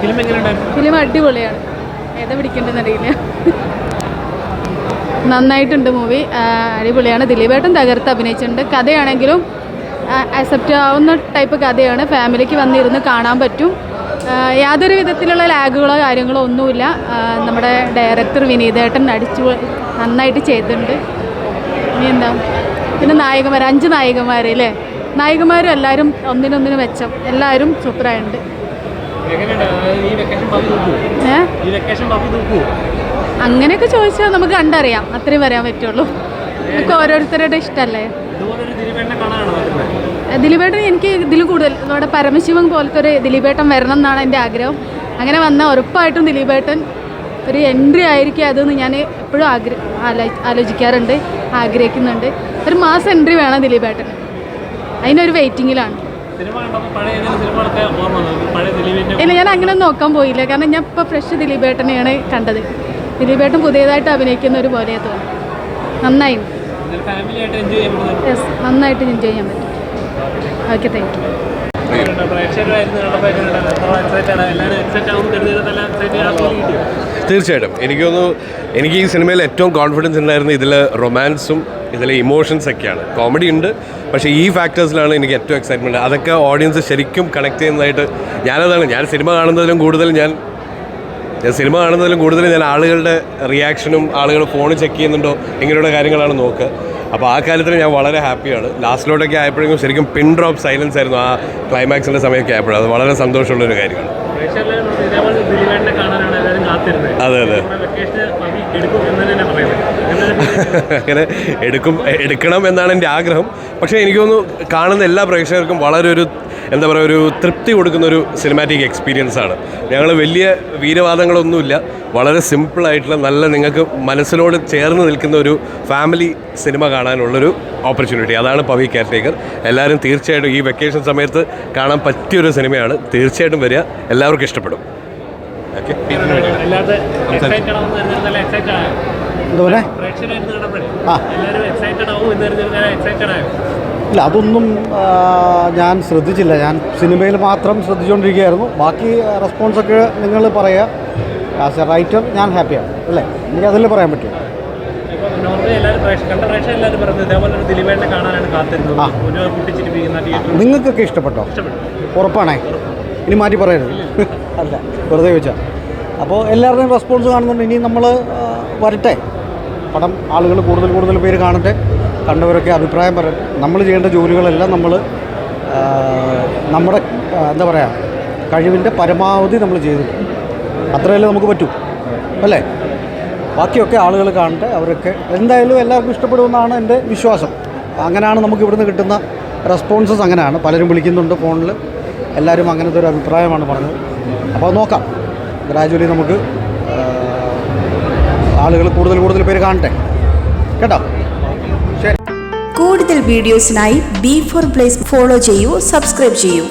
Film അടിപൊളിയാണ്. ഏതാ പിടിക്കേണ്ടതെന്ന് നന്നായിട്ടുണ്ട് മൂവി അടിപൊളിയാണ്. ദിലീപേട്ടൻ തകർത്ത് അഭിനയിച്ചിട്ടുണ്ട്. കഥയാണെങ്കിലും അക്സെപ്റ്റ് ആവുന്ന ടൈപ്പ് കഥയാണ്. ഫാമിലിക്ക് വന്നിരുന്ന് കാണാൻ പറ്റും. യാതൊരു വിധത്തിലുള്ള ലാഗുകളോ കാര്യങ്ങളോ ഒന്നുമില്ല. നമ്മുടെ ഡയറക്ടർ വിനീതേട്ടൻ അടിച്ചു നന്നായിട്ട് ചെയ്തിട്ടുണ്ട്. ഇനി എന്താ? പിന്നെ നായകന്മാർ അഞ്ച് നായകന്മാരല്ലേ നായകന്മാരും എല്ലാവരും ഒന്നിനൊന്നിന് മെച്ചം. എല്ലാവരും സൂപ്പറായിട്ടുണ്ട്. അങ്ങനെയൊക്കെ ചോദിച്ചാൽ നമുക്ക് കണ്ടറിയാം. അത്രയും പറയാൻ പറ്റുള്ളൂ. നമുക്ക് ഓരോരുത്തരുടെ ഇഷ്ടമല്ലേ നോക്കുന്നത് ദിലീപേട്ടൻ എനിക്ക് ഇതിൽ കൂടുതൽ നമ്മുടെ പരമശിവൻ പോലത്തെ ഒരു ദിലീപേട്ടൻ വരണം എന്നാണ് എന്റെ ആഗ്രഹം. അങ്ങനെ വന്നാൽ ഉറപ്പായിട്ടും ദിലീപേട്ടൻ ഒരു എൻട്രി ആയിരിക്കും അതെന്ന് ഞാൻ എപ്പോഴും ആഗ്ര ആലോ ആലോചിക്കാറുണ്ട് ആഗ്രഹിക്കുന്നുണ്ട്. ഒരു മാസം എൻട്രി വേണം ദിലീപേട്ടൻ അതിനൊരു വെയിറ്റിങ്ങിലാണ് ഇല്ല ഞാൻ അങ്ങനെ നോക്കാൻ പോയില്ല. കാരണം ഞാൻ ഇപ്പോൾ ഫ്രഷ് ദിലീപേട്ടനെയാണ് കണ്ടത്. ദിലീപേട്ടൻ പുതിയതായിട്ട് അഭിനയിക്കുന്ന ഒരു പോലെ തോന്നി നന്നായി. യെസ് നന്നായിട്ട് എൻജോയ് ചെയ്യാൻ പറ്റും. ഓക്കെ താങ്ക് യു തീർച്ചയായിട്ടും. എനിക്ക് തോന്നുന്നു എനിക്ക് ഈ സിനിമയിൽ ഏറ്റവും കോൺഫിഡൻസ് ഉണ്ടായിരുന്നത് ഇതിലെ റൊമാൻസും ഇതിലെ ഇമോഷൻസ് ഒക്കെയാണ്. കോമഡി ഉണ്ട് പക്ഷേ ഈ ഫാക്ടേഴ്സിലാണ് എനിക്ക് ഏറ്റവും എക്സൈറ്റ്മെന്റ് അതൊക്കെ ഓഡിയൻസ് ശരിക്കും കണക്ട് ചെയ്യുന്നതായിട്ട് ഞാനതാണ്. ഞാൻ സിനിമ കാണുന്നതിലും കൂടുതൽ ഞാൻ ഞാൻ സിനിമ കാണുന്നതിലും കൂടുതൽ ഞാൻ ആളുകളുടെ റിയാക്ഷനും ആളുകൾ ഫോൺ ചെക്ക് ചെയ്യുന്നുണ്ടോ ഇങ്ങനെയുള്ള കാര്യങ്ങളാണ് നോക്കുക. അപ്പോൾ ആ കാര്യത്തിൽ ഞാൻ വളരെ ഹാപ്പിയാണ്. ലാസ്റ്റിലോട്ടൊക്കെ ആയപ്പോഴേക്കും ശരിക്കും പിൻ ഡ്രോപ്പ് സൈലൻസ് ആയിരുന്നു ആ ക്ലൈമാക്സിന്റെ സമയമൊക്കെ ആയപ്പോഴും. അത് വളരെ സന്തോഷമുള്ളൊരു കാര്യമാണ്. അതെ അതെ. അങ്ങനെ എടുക്കും എടുക്കണം എന്നാണ് എന്റെ ആഗ്രഹം. പക്ഷേ എനിക്കൊന്ന് കാണുന്ന എല്ലാ പ്രേക്ഷകർക്കും വളരെ ഒരു എന്താ പറയുക ഒരു തൃപ്തി കൊടുക്കുന്ന ഒരു സിനിമാറ്റിക് എക്സ്പീരിയൻസ് ആണ്. ഞങ്ങൾ വലിയ വീരവാദങ്ങളൊന്നുമില്ല. വളരെ സിമ്പിളായിട്ടുള്ള നല്ല നിങ്ങൾക്ക് മനസ്സിനോട് ചേർന്ന് നിൽക്കുന്ന ഒരു ഫാമിലി സിനിമ കാണാനുള്ളൊരു ഓപ്പർച്യൂണിറ്റി അതാണ് പവി കെയർടേക്കർ എല്ലാവരും തീർച്ചയായിട്ടും ഈ വെക്കേഷൻ സമയത്ത് കാണാൻ പറ്റിയൊരു സിനിമയാണ് തീർച്ചയായിട്ടും വരിക. എല്ലാവർക്കും ഇഷ്ടപ്പെടും. ആയോ? ഇല്ല അതൊന്നും ഞാൻ ശ്രദ്ധിച്ചില്ല. ഞാൻ സിനിമയിൽ മാത്രം ശ്രദ്ധിച്ചുകൊണ്ടിരിക്കുകയായിരുന്നു ബാക്കി റെസ്പോൺസൊക്കെ നിങ്ങൾ പറയുക. ആസ് എ റൈറ്റർ ഞാൻ ഹാപ്പിയാണ് അല്ലേ? എനിക്ക് അതിൽ പറയാൻ പറ്റും. നിങ്ങൾക്കൊക്കെ ഇഷ്ടപ്പെട്ടോ? ഉറപ്പാണേ. ഇനി മാറ്റി പറയരുത്. അല്ല. വെറുതെ ചോദിച്ചാൽ അപ്പോൾ എല്ലാവരുടെയും റെസ്പോൺസ് കാണുന്നുണ്ട്. ഇനി നമ്മൾ വരട്ടെ. പടം ആളുകൾ കൂടുതൽ കൂടുതൽ പേര് കാണട്ടെ. കണ്ടവരൊക്കെ അഭിപ്രായം പറയട്ടെ നമ്മൾ ചെയ്യേണ്ട ജോലികളെല്ലാം നമ്മൾ നമ്മുടെ എന്താ പറയുക കഴിവിന്റെ പരമാവധി നമ്മൾ ചെയ്തിട്ടുണ്ട് അത്രയല്ലേ നമുക്ക് പറ്റൂ. അല്ലേ? ബാക്കിയൊക്കെ ആളുകൾ കാണട്ടെ. അവരൊക്കെ എന്തായാലും എല്ലാവർക്കും ഇഷ്ടപ്പെടുമെന്നാണ് എന്റെ വിശ്വാസം. അങ്ങനെയാണ് നമുക്ക് ഇവിടുന്ന് കിട്ടുന്ന റെസ്പോൺസസ് അങ്ങനെയാണ്. പലരും വിളിക്കുന്നുണ്ട് ഫോണിൽ എല്ലാവരും അങ്ങനത്തെ ഒരു അഭിപ്രായമാണ് പറഞ്ഞത്. അപ്പോൾ നോക്കാം. ഗ്രാജുവലി നമുക്ക് ആളുകൾ കൂടുതൽ കൂടുതൽ പേര് കാണട്ടെ. കേട്ടോ? ശരി. കൂടുതൽ വീഡിയോസിനായി ബി ഫോർ പ്ലേസ് ഫോളോ ചെയ്യൂ സബ്സ്ക്രൈബ് ചെയ്യൂ.